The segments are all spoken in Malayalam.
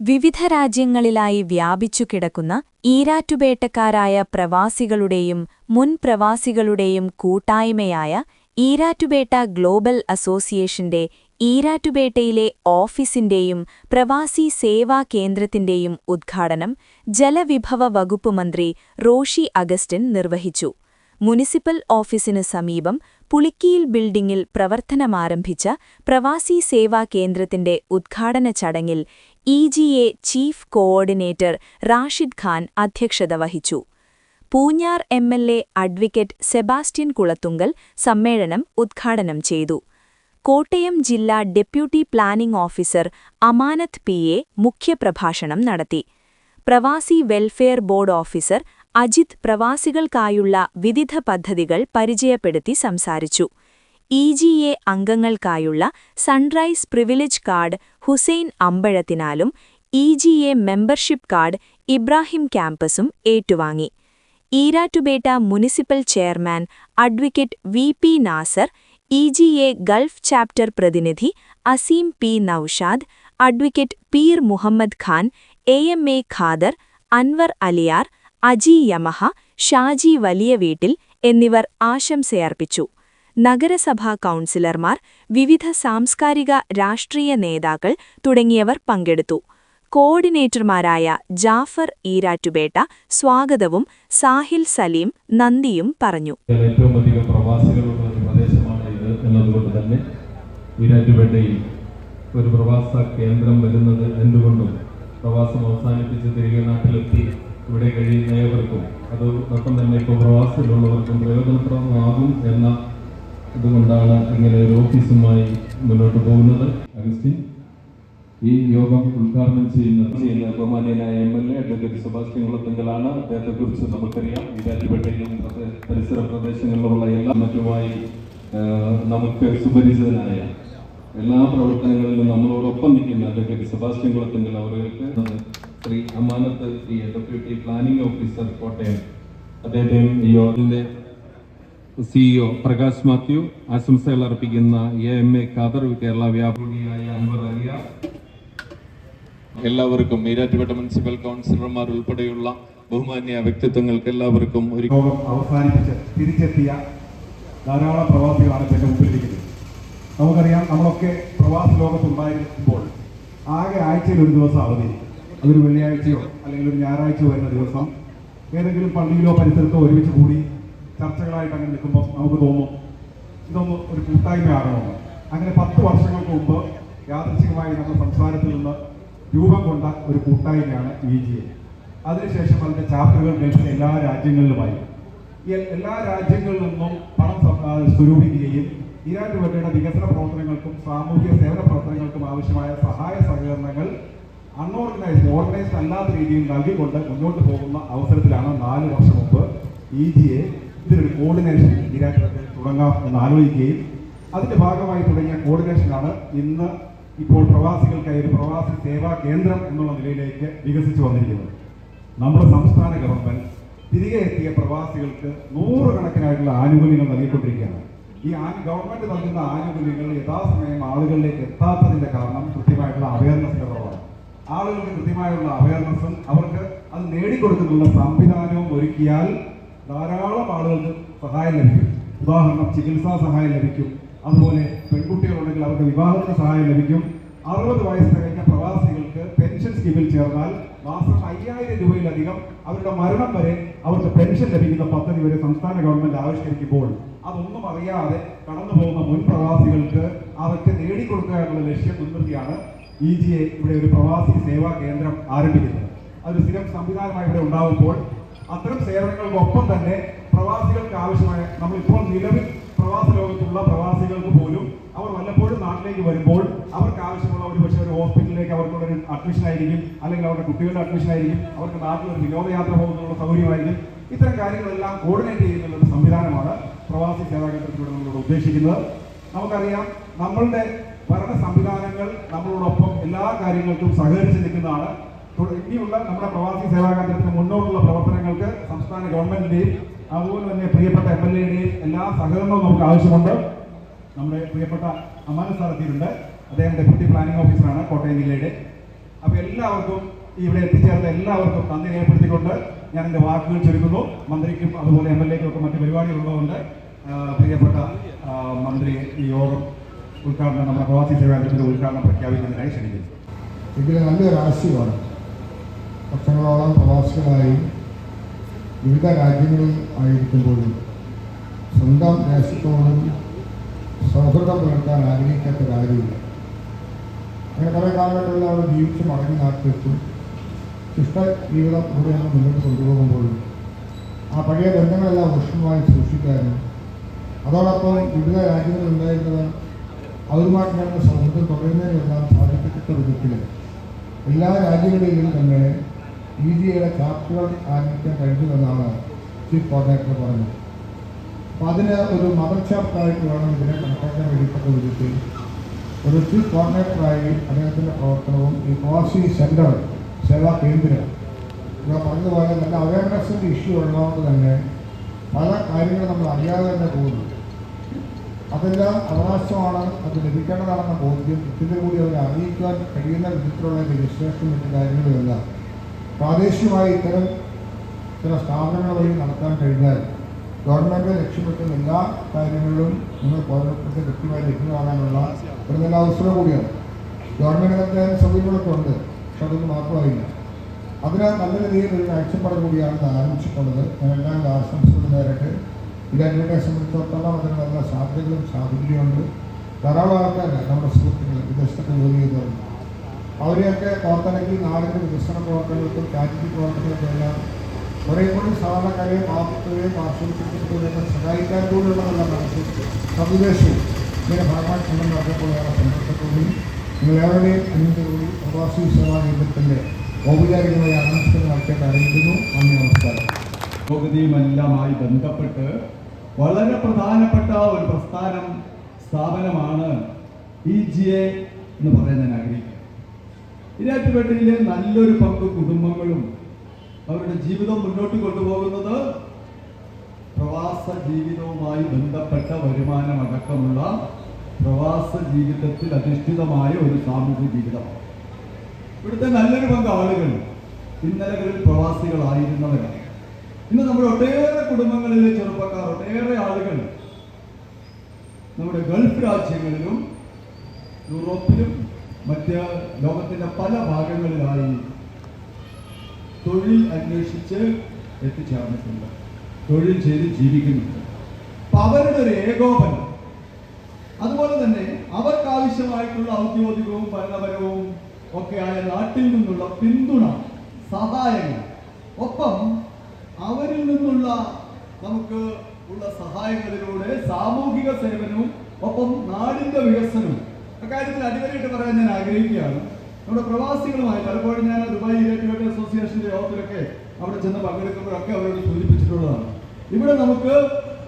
വിവിധ രാജ്യങ്ങളിലായി വ്യാപിച്ചു കിടക്കുന്ന ഈരാറ്റുപേട്ടക്കാരായ പ്രവാസികളുടെയും മുൻ പ്രവാസികളുടെയും കൂട്ടായ്മയായ ഈരാറ്റുപേട്ട ഗ്ലോബൽ അസോസിയേഷന്റെ ഈരാറ്റുപേട്ടയിലെ ഓഫീസിന്റെയും പ്രവാസി സേവാ കേന്ദ്രത്തിന്റെയും ഉദ്ഘാടനം ജലവിഭവ വകുപ്പ് മന്ത്രി റോഷി അഗസ്റ്റിൻ നിർവഹിച്ചു. മുനിസിപ്പൽ ഓഫീസിന് സമീപം പുളിക്കിയിൽ ബിൽഡിംഗിൽ പ്രവർത്തനമാരംഭിച്ച പ്രവാസി സേവാ കേന്ദ്രത്തിന്റെ ഉദ്ഘാടന ചടങ്ങിൽ E chief coordinator Rashid Khan അധ്യക്ഷത വഹിച്ചു. Poonjar M L A advocate Sebastian Kulathunkal സമ്മേളനം ഉദ്ഘാടനം ചെയ്തു. കോട്ടയം ജില്ലാ deputy planning officer Amanath P A മുഖ്യപ്രഭാഷണം നടത്തി. പ്രവാസി വെൽഫെയർ ബോർഡ് ഓഫീസർ അജിത് പ്രവാസികൾക്കായുള്ള വിവിധ പദ്ധതികൾ പരിചയപ്പെടുത്തി സംസാരിച്ചു. ഇ ജി എ അംഗങ്ങൾക്കായുള്ള sunrise privilege card Hussain അമ്പഴത്തിനാലും E G A membership card Ibrahim ക്യാമ്പസും ഏറ്റുവാങ്ങി. Erattupetta municipal chairman advocate V P Nasar E G A Gulf chapter പ്രതിനിധി Azeem P Noushad advocate Peer Muhammad Khan A M A Khader Anwar Aliyar Aji Yamaha Shaji വലിയ വീട്ടിൽ എന്നിവർ ആശംസയർപ്പിച്ചു. നഗരസഭാ കൗൺസിലർമാർ വിവിധ സാംസ്കാരിക രാഷ്ട്രീയ നേതാക്കൾ തുടങ്ങിയവർ പങ്കെടുത്തു. കോർഡിനേറ്റർമാരായ ജാഫർ ഈരാറ്റുപേട്ട സ്വാഗതവും സാഹിൽ സലീം നന്ദിയും പറഞ്ഞു. ഏറ്റവും അധികം ഒരു ഒരു പ്രവാസ കേന്ദ്രം വരുന്നത് എന്തുകൊണ്ടും പ്രവാസം അവസാനിപ്പിച്ച് തിരികെ നാട്ടിലെത്തി ഇവിടെ കഴിയുന്ന ഏവർക്കും. അത് തന്നെ ഇപ്പോൾ പ്രവാസത്തിലുള്ളവർക്കും പ്രയോജനപ്രദമാകും എന്ന ഇതുകൊണ്ടാണ് ഇങ്ങനെ ഒരു ഓഫീസുമായി മുന്നോട്ട് പോകുന്നത്. അഗസ്റ്റിൻ ഈ യോഗം ഉദ്ഘാടനം ചെയ്യുന്നത്? ചെയ്യുന്ന ബഹുമാന്യനായ M L A advocate Sebastian കുളത്തിങ്കലാണ്. അദ്ദേഹത്തെ കുറിച്ച് നമുക്കറിയാം ഈരാറ്റുപേട്ടയിലും പരിസര പ്രദേശങ്ങളിലുള്ള എല്ലാ മറ്റുമായി നമുക്ക് സുപരിചിതനായ എല്ലാ പ്രവർത്തനങ്ങളിലും നമ്മളോടൊപ്പം നിൽക്കുന്ന അഡ്വക്കേറ്റ് സെബാസ്റ്റ്യൻ കുളത്തിങ്കൽ അവർക്ക് Shri Amanath C deputy planning officer Kottayam. അദ്ദേഹത്തെയും ഈ യോഗത്തിന്റെ സിഇഒ പ്രകാശ് മാത്യു ആശംസകൾ അർപ്പിക്കുന്ന A M A Khader Kerala വ്യാപാരിയായ Anwar അലിയ. എല്ലാവർക്കും ഈരാറ്റുപേട്ട മുനിസിപ്പൽ കൗൺസിലർമാർ ഉൾപ്പെടെയുള്ള ബഹുമാന്യ വ്യക്തിത്വങ്ങൾക്ക് എല്ലാവർക്കും ഒരു യോഗം അവസാനിപ്പിച്ച് തിരിച്ചെത്തിയ ധാരാളം പ്രവാസികളാണ് ഇപ്പം എന്റെ മുമ്പിലിരിക്കുന്നത്. നമുക്കറിയാം നമ്മളൊക്കെ പ്രവാസ ലോകത്തുണ്ടായിരിക്കുമ്പോൾ ആകെ ആഴ്ചയിൽ ഒരു ദിവസം അവധി അതൊരു വെള്ളിയാഴ്ചയോ അല്ലെങ്കിൽ ഒരു ഞായറാഴ്ചയോ വരുന്ന ദിവസം ഏതെങ്കിലും പള്ളിയിലോ പരിസരത്തോ ഒരുമിച്ച് കൂടി ചർച്ചകളായിട്ട് അങ്ങനെ നിൽക്കുമ്പോൾ നമുക്ക് തോന്നും ഇതൊന്ന് ഒരു കൂട്ടായ്മയാണോ അങ്ങനെ പത്ത് വർഷങ്ങൾക്ക് മുമ്പ് യാദൃശികമായി നമ്മുടെ സംസ്ഥാനത്തിൽ നിന്ന് രൂപം കൊണ്ട ഒരു കൂട്ടായ്മയാണ് ഇ ജി എ അതിനുശേഷം അതിന്റെ ചാപ്റ്ററുകൾ കേൾക്കുന്ന എല്ലാ രാജ്യങ്ങളിലുമായി. എല്ലാ രാജ്യങ്ങളിൽ നിന്നും പണം സ്വരൂപിക്കുകയും ഇരാൻ വേണ്ടിയുടെ വികസന പ്രവർത്തനങ്ങൾക്കും സാമൂഹിക സേവന പ്രവർത്തനങ്ങൾക്കും ആവശ്യമായ സഹായ സഹകരണങ്ങൾ അൺഓർഗനൈസ്ഡ് ഓർഗനൈസ്ഡ് അല്ലാത്ത രീതിയിൽ നൽകിക്കൊണ്ട് മുന്നോട്ട് പോകുന്ന അവസരത്തിലാണ് നാല് വർഷം മുമ്പ് ഇ ജി എ ഇതിനൊരു കോർഡിനേഷൻ ഈരാറ്റുപേട്ടയിൽ തുടങ്ങാം എന്ന് ആലോചിക്കുകയും അതിന്റെ ഭാഗമായി തുടങ്ങിയ കോർഡിനേഷനാണ് ഇന്ന് ഇപ്പോൾ പ്രവാസികൾക്കായി ഒരു പ്രവാസി സേവാ കേന്ദ്രം എന്നുള്ള നിലയിലേക്ക് വികസിച്ചു വന്നിരിക്കുന്നത്. നമ്മുടെ സംസ്ഥാന ഗവൺമെന്റ് തിരികെ എത്തിയ പ്രവാസികൾക്ക് നൂറുകണക്കിനായിട്ടുള്ള ആനുകൂല്യങ്ങൾ നൽകിക്കൊണ്ടിരിക്കുകയാണ്. ഈ ആ ഗവൺമെന്റ് നൽകുന്ന ആനുകൂല്യങ്ങൾ യഥാസമയം ആളുകളിലേക്ക് എത്താത്തതിന്റെ കാരണം കൃത്യമായിട്ടുള്ള കുറവാണ് ആളുകൾക്ക് കൃത്യമായുള്ള അവയർനെസ്സും അവർക്ക് അത് നേടിക്കൊടുക്കുന്നുള്ള സംവിധാനവും ഒരുക്കിയാൽ ധാരാളം ആളുകൾക്ക് സഹായം ലഭിക്കും. ഉദാഹരണം ചികിത്സാ സഹായം ലഭിക്കും. അതുപോലെ പെൺകുട്ടികളുണ്ടെങ്കിൽ അവർക്ക് വിവാഹത്തിന് സഹായം ലഭിക്കും. അറുപത് വയസ്സ് കഴിഞ്ഞ പ്രവാസികൾക്ക് പെൻഷൻ സ്കീമിൽ ചേർന്നാൽ മാസം അയ്യായിരം രൂപയിലധികം അവരുടെ മരണം വരെ അവർക്ക് പെൻഷൻ ലഭിക്കുന്ന പദ്ധതി വരെ സംസ്ഥാന ഗവൺമെന്റ് ആവിഷ്കരിക്കുമ്പോൾ അതൊന്നും അറിയാതെ കടന്നു പോകുന്ന മുൻ പ്രവാസികൾക്ക് അവർക്ക് നേടിക്കൊടുക്കുക എന്നുള്ള ലക്ഷ്യം മുൻനിർത്തിയാണ് ഇ ജി എ ഇവിടെ ഒരു പ്രവാസി സേവാ കേന്ദ്രം ആരംഭിക്കുന്നത് അതൊരു സ്ഥിരം സംവിധാനമായി ഇവിടെ ഉണ്ടാകുമ്പോൾ അത്തരം സേവനങ്ങൾക്കൊപ്പം തന്നെ പ്രവാസികൾക്ക് ആവശ്യമായ നമ്മളിപ്പോൾ നിലവിൽ പ്രവാസ ലോകത്തുള്ള പ്രവാസികൾക്ക് പോലും അവർ വല്ലപ്പോഴും നാട്ടിലേക്ക് വരുമ്പോൾ അവർക്ക് ആവശ്യമുള്ള ഒരു പക്ഷേ ഒരു ഹോസ്പിറ്റലിലേക്ക് അവർക്കുള്ള ഒരു അഡ്മിഷൻ ആയിരിക്കും അല്ലെങ്കിൽ അവരുടെ കുട്ടികളുടെ അഡ്മിഷൻ ആയിരിക്കും അവർക്ക് നാട്ടിൽ ഒരു വിനോദയാത്ര പോകുന്നതിനുള്ള സൗകര്യമായിരിക്കും. ഇത്തരം കാര്യങ്ങളെല്ലാം കോർഡിനേറ്റ് ചെയ്യുന്ന ഒരു സംവിധാനമാണ് പ്രവാസി സേവാ കേന്ദ്രത്തിലൂടെ നമ്മളിവിടെ ഉദ്ദേശിക്കുന്നത്. നമുക്കറിയാം നമ്മളുടെ ഭരണ സംവിധാനങ്ങൾ നമ്മളോടൊപ്പം എല്ലാ കാര്യങ്ങൾക്കും സഹകരിച്ച് നിൽക്കുന്നതാണ്. ഇനിയുള്ള നമ്മുടെ പ്രവാസി സേവാ കേന്ദ്രത്തിന് മുന്നോട്ടുള്ള പ്രവർത്തനങ്ങൾക്ക് സംസ്ഥാന ഗവൺമെന്റിന്റെയും അതുപോലെ തന്നെ പ്രിയപ്പെട്ട എം എൽ എയുടെയും എല്ലാ സഹകരണവും നമുക്ക് ആവശ്യമുണ്ട്. നമ്മുടെ പ്രിയപ്പെട്ട അമാന സാർ എത്തിയിട്ടുണ്ട്. അദ്ദേഹം ഡെപ്യൂട്ടി പ്ലാനിംഗ് ഓഫീസറാണ് കോട്ടയം ജില്ലയുടെ. അപ്പൊ എല്ലാവർക്കും ഇവിടെ എത്തിച്ചേർന്ന എല്ലാവർക്കും നന്ദി രേഖപ്പെടുത്തിക്കൊണ്ട് ഞാൻ എന്റെ വാക്കുകൾ ചുരുക്കുന്നു. മന്ത്രിക്കും അതുപോലെ എം എൽ എക്കും ഒക്കെ മറ്റ് പരിപാടികളുള്ളതുകൊണ്ട് പ്രിയപ്പെട്ട മന്ത്രി യോഗം ഉദ്ഘാടനം നമ്മുടെ പ്രവാസി സേവാലയത്തിന്റെ ഉദ്ഘാടനം പ്രഖ്യാപിക്കുന്നതിനായി ക്ഷണിക്കുന്നു. ഇതിൽ നല്ലൊരു ആശയമാണ്. വർഷങ്ങളോളം പ്രവാസികളായി വിവിധ രാജ്യങ്ങളിൽ ആയിരിക്കുമ്പോഴും സ്വന്തം ദേശത്തോടും സൗഹൃദം പുലർത്താൻ ആഗ്രഹിക്കാത്തൊരാരുമില്ല അങ്ങനെ കുറേ കാലഘട്ടങ്ങളിൽ അവർ ജീവിച്ച് മടങ്ങി നാട്ടിലെത്തും. ശിഷ്ട ജീവിതം കൂടെ മുന്നോട്ട് കൊണ്ടുപോകുമ്പോഴും. ആ പഴയ ബന്ധങ്ങളെല്ലാം ഊഷ്മമായി സൂക്ഷിക്കാനും അതോടൊപ്പം വിവിധ രാജ്യങ്ങളിൽ ഉണ്ടായിരുന്നത് അവരുമായിട്ട് നടന്ന സൗഹൃദം തുടരുന്നതിനെല്ലാം സാധിക്കത്തക്ക വിധത്തിൽ എല്ലാ രാജ്യങ്ങളിലും തന്നെ ഇന്ത്യയുടെ ചാപ്റ്റർ ചാർട്ടുകൾ ആരംഭിക്കാൻ കഴിഞ്ഞുവെന്നാണ് ചീഫ് കോർഡിനേറ്റർ പറഞ്ഞത്. അപ്പം അതിന് ഒരു മദർ ചാർട്ടായിട്ട് വേണം ഇതിനെ കണക്കാക്കാൻ വേണ്ടിപ്പെട്ട വിധത്തിൽ ഒരു ചീഫ് കോർഡിനേറ്ററായി അദ്ദേഹത്തിന്റെ പ്രവർത്തനവും ഈ കോസി സെന്റർ സേവാ കേന്ദ്രം ഇവിടെ പറഞ്ഞതുപോലെ നല്ല അവയർനെസ്സിന്റെ ഇഷ്യൂ ഉള്ളതുകൊണ്ട് തന്നെ പല കാര്യങ്ങളും നമ്മൾ അറിയാതെ തന്നെ പോകുന്നു. അതെല്ലാം അവകാശമാണ്. അത് ലഭിക്കേണ്ടതാണെന്ന ബോധ്യം ഇതിന്റെ കൂടി അവരെ അറിയിക്കാൻ കഴിയുന്ന വിധത്തിലുള്ള രജിസ്ട്രേഷൻ മറ്റു കാര്യങ്ങളുമെല്ലാം പ്രാദേശികമായി ഇത്തരം ചില സ്ഥാപനങ്ങൾ വഴി നടത്താൻ കഴിഞ്ഞാൽ ഗവൺമെന്റ് ലക്ഷ്യമിട്ടുന്ന എല്ലാ കാര്യങ്ങളിലും നിങ്ങൾ പൗരത്വത്തെ കൃത്യമായി ലഭ്യമാകാനുള്ള ഒരു നല്ല അവസരം കൂടിയാണ്. ഗവൺമെന്റിനത്തെ സൗകര്യങ്ങളൊക്കെ ഉണ്ട് പക്ഷെ അതൊന്നും മാത്രമായില്ല. അതിനാൽ നല്ല രീതിയിൽ ഒരു കാഴ്ചപ്പാട് കൂടിയാണ് ഇത് ആരംഭിച്ചിട്ടുള്ളത്. ഞാൻ എല്ലാം ആശംസകൾ നേരിട്ട്. അന്വേഷണത്തെ സംബന്ധിച്ചിടത്തോളം അതിന് നല്ല സാധ്യതകളും സാധ്യതയുണ്ട് ധാരാളം നമ്മുടെ സുഹൃത്തുക്കൾ വിദേശത്തൊക്കെ ജോലി ചെയ്തവരുണ്ട്. അവരെയൊക്കെ ഓർത്തണെങ്കിൽ നാടിന്റെ വികസന പ്രവർത്തനങ്ങൾക്കും ചാരിറ്റി പ്രവർത്തനങ്ങൾക്കും എല്ലാം കുറേ കൂടി സാധാരണക്കാരെയും പാവപ്പെട്ടവരെയും ആശ്രയിച്ചിട്ടുള്ളവരെയൊക്കെ സഹായിക്കാൻ കൂടിയുള്ള നല്ല മനസ്സും സന്ദേശവും ഇതിന്റെ ഭാഗമായി കൊണ്ടു നടന്നപ്പോൾ ഏറെ സന്തോഷത്തോടെയും നിങ്ങളേവരുടെയും അനുമതിയോടുകൂടി പ്രവാസി സേവാ കേന്ദ്രത്തിന്റെ ഔപചാരികമായ അന്വേഷണം നടത്തേണ്ട അറിയിക്കുന്നു. നന്ദി നമസ്കാരം. ബന്ധപ്പെട്ട് വളരെ പ്രധാനപ്പെട്ട ഒരു പ്രസ്ഥാനം സ്ഥാപനമാണ് ഇ ജി എ എന്ന് പറയാൻ ഞാൻ ആഗ്രഹിക്കുന്നു. ഇരാറ്റുപേട്ടയിലെ നല്ലൊരു പങ്ക് കുടുംബങ്ങളും അവരുടെ ജീവിതം മുന്നോട്ട് കൊണ്ടുപോകുന്നത് പ്രവാസ ജീവിതവുമായി ബന്ധപ്പെട്ട വരുമാനമടക്കമുള്ള പ്രവാസ ജീവിതത്തിൽ അധിഷ്ഠിതമായ ഒരു സാമൂഹ്യ ജീവിതമാണ്. ഇവിടുത്തെ നല്ലൊരു പങ്ക് ആളുകൾ ഇന്നലകളിൽ പ്രവാസികളായിരുന്നവരാണ്. ഇന്ന് നമ്മുടെ ഒട്ടേറെ കുടുംബങ്ങളിലെ ചെറുപ്പക്കാർ ഒട്ടേറെ ആളുകൾ നമ്മുടെ ഗൾഫ് രാജ്യങ്ങളിലും യൂറോപ്പിലും മറ്റ് ലോകത്തിന്റെ പല ഭാഗങ്ങളിലായി തൊഴിൽ അന്വേഷിച്ച് എത്തിച്ചേർന്നിട്ടുണ്ട്. തൊഴിൽ ചെയ്ത് ജീവിക്കുന്നുണ്ട്. അപ്പൊ അവരുടെ ഒരു ഏകോപനം. അതുപോലെ തന്നെ അവർക്ക് ആവശ്യമായിട്ടുള്ള ഔദ്യോഗികവും ഭരണപരവും ഒക്കെയായ നാട്ടിൽ നിന്നുള്ള പിന്തുണ സഹായങ്ങൾ ഒപ്പം അവരിൽ നിന്നുള്ള നമുക്ക് ഉള്ള സഹായങ്ങളിലൂടെ സാമൂഹിക സേവനവും ഒപ്പം നാടിന്റെ വികസനവും. അക്കാര്യത്തിൽ അടിവരയിട്ട് പറയാൻ ഞാൻ ആഗ്രഹിക്കുകയാണ്. നമ്മുടെ പ്രവാസികളുമായി പലപ്പോഴും ഞാൻ ദുബായ് ഇലക്ട്രിക് അസോസിയേഷന്റെ യോഗത്തിലൊക്കെ അവിടെ ചെന്ന് പങ്കെടുക്കുമ്പോഴൊക്കെ അവരോട് സൂചിപ്പിച്ചിട്ടുള്ളതാണ്. ഇവിടെ നമുക്ക്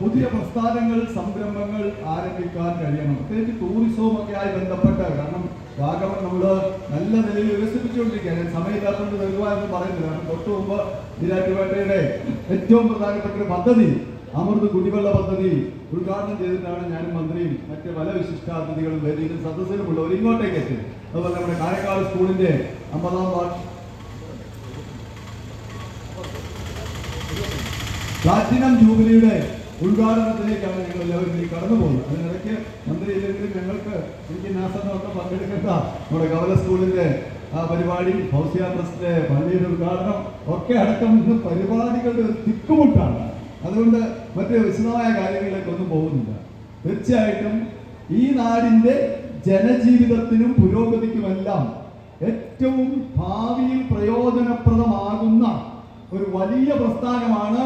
പുതിയ പ്രസ്ഥാനങ്ങൾ സംരംഭങ്ങൾ ആരംഭിക്കാൻ കഴിയണം. പ്രത്യേകിച്ച് ടൂറിസവും ഒക്കെ ആയി ബന്ധപ്പെട്ട കാരണം വാഗമൺ നമ്മൾ നല്ല നിലയിൽ വികസിപ്പിച്ചുകൊണ്ടിരിക്കുകയാണ്. ഞാൻ സമയമില്ലാത്തതുകൊണ്ട് വരുക എന്ന് പറയുന്നത് കാരണം തൊട്ട് മുമ്പ് ഈരാറ്റുപേട്ടയുടെ ഏറ്റവും പ്രധാനപ്പെട്ട ഒരു പദ്ധതി അമൃത് കുടിവെള്ള പദ്ധതി ഉദ്ഘാടനം ചെയ്തിട്ടാണ് ഞാനും മന്ത്രിയും മറ്റ് പല വിശിഷ്ടാതിഥികളും വേദിയിലും സദസ്സിലുമുള്ളവർ ഇങ്ങോട്ടേക്ക് എത്തി അതുപോലെ നമ്മുടെ കാരക്കാട് സ്കൂളിന്റെ അമ്പതാം പ്ലാറ്റിനം ജൂബിലിയുടെ ഉദ്ഘാടനത്തിലേക്കാണ് ഞങ്ങൾ എല്ലാവരും ഈ കടന്നു പോകുന്നത്. അതിനിടയ്ക്ക് മന്ത്രി ഇല്ലെങ്കിലും ഞങ്ങൾക്ക് എനിക്ക് നാസറിനൊക്കെ പങ്കെടുക്കേണ്ട നമ്മുടെ ഗവർണർ സ്കൂളിന്റെ ആ പരിപാടി ഫൗസിയ ട്രസ്റ്റിലെ പള്ളിയുടെ ഉദ്ഘാടനം ഒക്കെ അടക്കം ഇന്ന് പരിപാടികളുടെ ഒരു തിക്കുമുട്ടാണ്. അതുകൊണ്ട് മറ്റ് വിശദമായ കാര്യങ്ങളിലേക്ക് ഒന്നും പോകുന്നില്ല. തീർച്ചയായിട്ടും ഈ നാടിന്റെ ജനജീവിതത്തിനും പുരോഗതിക്കുമെല്ലാം ഏറ്റവും ഭാവിയിൽ പ്രയോജനപ്രദമാകുന്ന ഒരു വലിയ പ്രസ്ഥാനമാണ്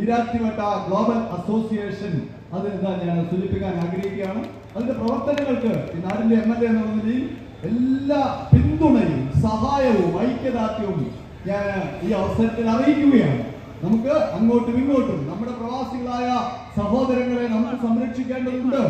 ഈരാറ്റുപേട്ട ഗ്ലോബൽ അസോസിയേഷൻ അത് എന്താ ഞാൻ സൂചിപ്പിക്കാൻ ആഗ്രഹിക്കുകയാണ്. അതിന്റെ പ്രവർത്തനങ്ങൾക്ക് ഈ നാടിന്റെ എം എൽ എ എന്ന നിലയിൽ എല്ലാ പിന്തുണയും സഹായവും ഐക്യദാർഢ്യവും ഞാൻ ഈ അവസരത്തിൽ അറിയിക്കുകയാണ്. നമുക്ക് അങ്ങോട്ടും ഇങ്ങോട്ടും നമ്മുടെ പ്രവാസികളായ സഹോദരങ്ങളെ നമ്മൾ സംരക്ഷിക്കേണ്ടതുണ്ട്.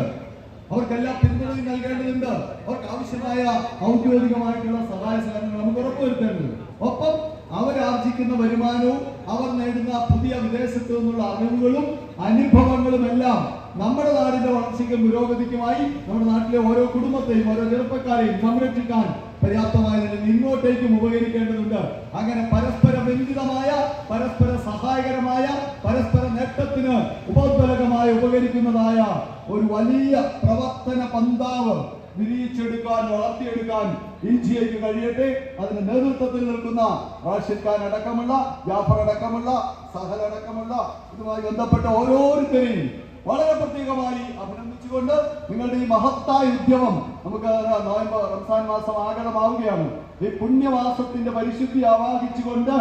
അവർക്ക് എല്ലാ പിന്തുണയും നൽകേണ്ടതുണ്ട്. അവർക്ക് ആവശ്യമായ ഔദ്യോഗികമായിട്ടുള്ള സഹായ സഹകരണങ്ങൾ നമുക്ക് ഉറപ്പുവരുത്തേണ്ടത് ഒപ്പം അവരാർജിക്കുന്ന വരുമാനവും അവർ നേടുന്ന പുതിയ വിദേശത്തു നിന്നുള്ള അറിവുകളും അനുഭവങ്ങളും എല്ലാം നമ്മുടെ നാടിന്റെ വളർച്ചയ്ക്കും പുരോഗതിക്കുമായി നമ്മുടെ നാട്ടിലെ ഓരോ കുടുംബത്തെയും ഓരോ ചെറുപ്പക്കാരെയും സംരക്ഷിക്കാൻ പര്യാപ്തമായ നിലയിൽ ഇങ്ങോട്ടേക്കും ഉപകരിക്കേണ്ടതുണ്ട്. അങ്ങനെ പരസ്പര ബന്ധിതമായ പരസ്പര സഹായകരമായ പരസ്പര നേട്ടത്തിന് ഉപോദ്ബലകമായി ഉപകരിക്കുന്നതായ ഒരു വലിയ പ്രവർത്തന പന്താവ് വിരിയിച്ചെടുക്കാൻ വളർത്തിയെടുക്കാൻ ഇൻജിയയ്ക്ക് കഴിയട്ടെ. അതിന് നേതൃത്വത്തിൽ നിൽക്കുന്ന റാഷിദ് ഖാൻ അടക്കമുള്ള ജാഫർ അടക്കമുള്ള സഹൽ അടക്കമുള്ള ഇതുമായി ബന്ധപ്പെട്ട ഓരോരുത്തരെയും വളരെ പ്രത്യേകമായി അഭിനന്ദിച്ചുകൊണ്ട് നിങ്ങളുടെ ഈ മഹത്തായ ഉദ്യമം നമുക്ക് നോയമ്പ് റംസാൻ മാസം ആഗതമാവുകയാണ്. ഈ പുണ്യമാസത്തിന്റെ പരിശുദ്ധി ആവാഹിച്ചുകൊണ്ട്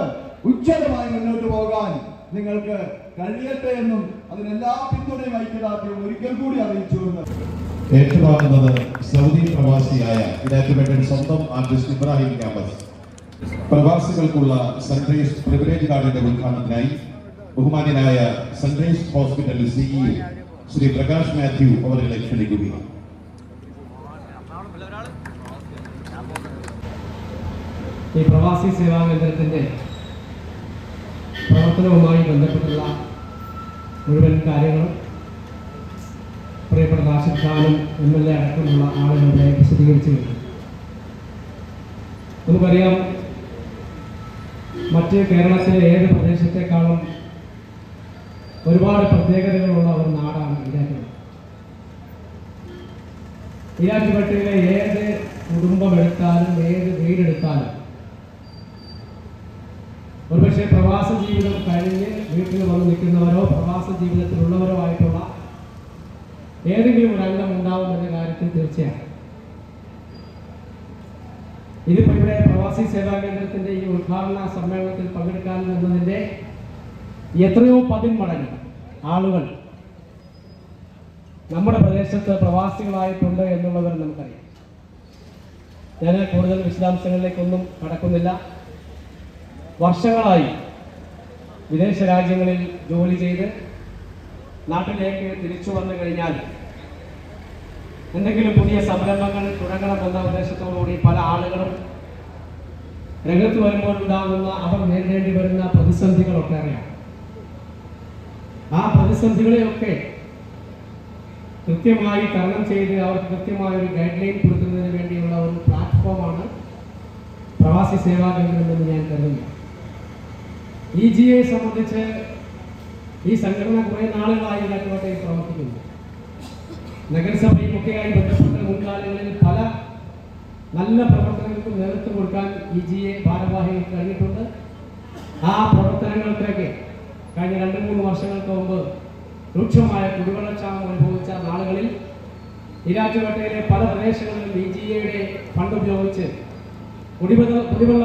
ഉജ്ജ്വലമായി മുന്നോട്ട് പോകാൻ നിങ്ങൾക്ക് കഴിയട്ടെ എന്നും അതിനെല്ലാ പിന്തുണയും ഐക്യദാർഢ്യവും ഒരിക്കൽ കൂടി അറിയിച്ചുകൊണ്ട് ഏറ്റുവാങ്ങുന്നത് സൗദി പ്രവാസിയായ ഇടാറ്റുപേട്ടൻ സ്വന്തം ആർട്ടിസ്റ്റ് ഇബ്രാഹിം ക്യാമ്പസ്. പ്രവാസികൾക്കുള്ള സൺറൈസ് പ്രിവിലേജ് കാർഡിന്റെ ഉദ്ഘാടനത്തിനായി ബഹുമാന്യനായ sunrise hospital CEO Shri Prakash Mathew അവരെ ക്ഷണിക്കുകയാണ്. ഈ പ്രവാസി സേവാ കേന്ദ്രത്തിന്റെ പ്രവർത്തനവുമായി ബന്ധപ്പെട്ടുള്ള മുഴുവൻ കാര്യങ്ങളും പ്രിയപ്പെട്ട ഖാനും എം എൽ എ അടക്കമുള്ള ആളുകളെ വിശദീകരിച്ചു കഴിഞ്ഞു നമുക്കറിയാം മറ്റ് കേരളത്തിലെ ഏത് പ്രദേശത്തെക്കാളും ഒരുപാട് പ്രത്യേകതകളുള്ള ഒരു നാടാണ് ഇരാറ്റുപേട്ട ഇരാറ്റുപേട്ടയിലെ ഏത് കുടുംബം എടുത്താലും ഏത് വീടെടുത്താലും ഒരുപക്ഷെ പ്രവാസ ജീവിതം കഴിഞ്ഞ് വീട്ടിൽ വന്ന് നിൽക്കുന്നവരോ പ്രവാസ ജീവിതത്തിലുള്ളവരോ ആയിട്ടുള്ള ഏതെങ്കിലും ഒരു ഉണ്ടാവും എന്ന കാര്യത്തിൽ തീർച്ചയാണ് ഇതിപ്പോൾ ഇവിടെ പ്രവാസി സേവാ കേന്ദ്രത്തിന്റെ ഈ ഉദ്ഘാടന സമ്മേളനത്തിൽ പങ്കെടുക്കാൻ എന്നതിന്റെ എത്രയോ പതിന്മടങ്ങ് ആളുകൾ നമ്മുടെ പ്രദേശത്ത് പ്രവാസികളായിട്ടുണ്ട് എന്നുള്ളവർ നമുക്കറിയാം. ഞാൻ കൂടുതൽ വിശദാംശങ്ങളിലേക്കൊന്നും കടക്കുന്നില്ല. വർഷങ്ങളായി വിദേശ രാജ്യങ്ങളിൽ ജോലി ചെയ്ത് നാട്ടിലേക്ക് തിരിച്ചു വന്നു കഴിഞ്ഞാൽ എന്തെങ്കിലും പുതിയ സംരംഭങ്ങൾ തുടങ്ങണമെന്ന ഉദ്ദേശത്തോടുകൂടി പല ആളുകളും രംഗത്ത് വരുമ്പോൾ ഉണ്ടാകുന്ന അവർ നേരിടേണ്ടി വരുന്ന പ്രതിസന്ധികളൊക്കെ അറിയാം. ആ പ്രതിസന്ധികളെയൊക്കെ കൃത്യമായി തരണം ചെയ്ത് അവർക്ക് കൃത്യമായ ഒരു ഗൈഡ് ലൈൻ കൊടുക്കുന്നതിന് വേണ്ടിയുള്ള ഒരു പ്ലാറ്റ്ഫോമാണ് പ്രവാസി സേവാ കേന്ദ്രം എന്ന് ഞാൻ കരുതുന്നു. ഇ ജി എ സംബന്ധിച്ച് ഈ സംഘടന കുറേ നാളുകളായി ഇല്ലാത്തവട്ടയിൽ പ്രവർത്തിക്കുന്നു. നഗരസഭയും ഒക്കെയായി ബന്ധപ്പെട്ട മുൻകാലങ്ങളിൽ പല നല്ല പ്രവർത്തനങ്ങൾക്കും നേതൃത്വം കൊടുക്കാൻ ഇ എ ഭാരവാഹികൾക്ക് കഴിഞ്ഞിട്ടുണ്ട്. ആ പ്രവർത്തനങ്ങൾക്കൊക്കെ കഴിഞ്ഞ രണ്ട് മൂന്ന് വർഷങ്ങൾക്ക് മുമ്പ് രൂക്ഷമായ കുടിവെള്ളക്ഷാമം അനുഭവിച്ച നാളുകളിൽ ഇരാറ്റുപേട്ടയിലെ പല പ്രദേശങ്ങളിലും ഇ ജി എയുടെ ഫണ്ട് ഉപയോഗിച്ച് കുടിവെള്ള കുടിവെള്ള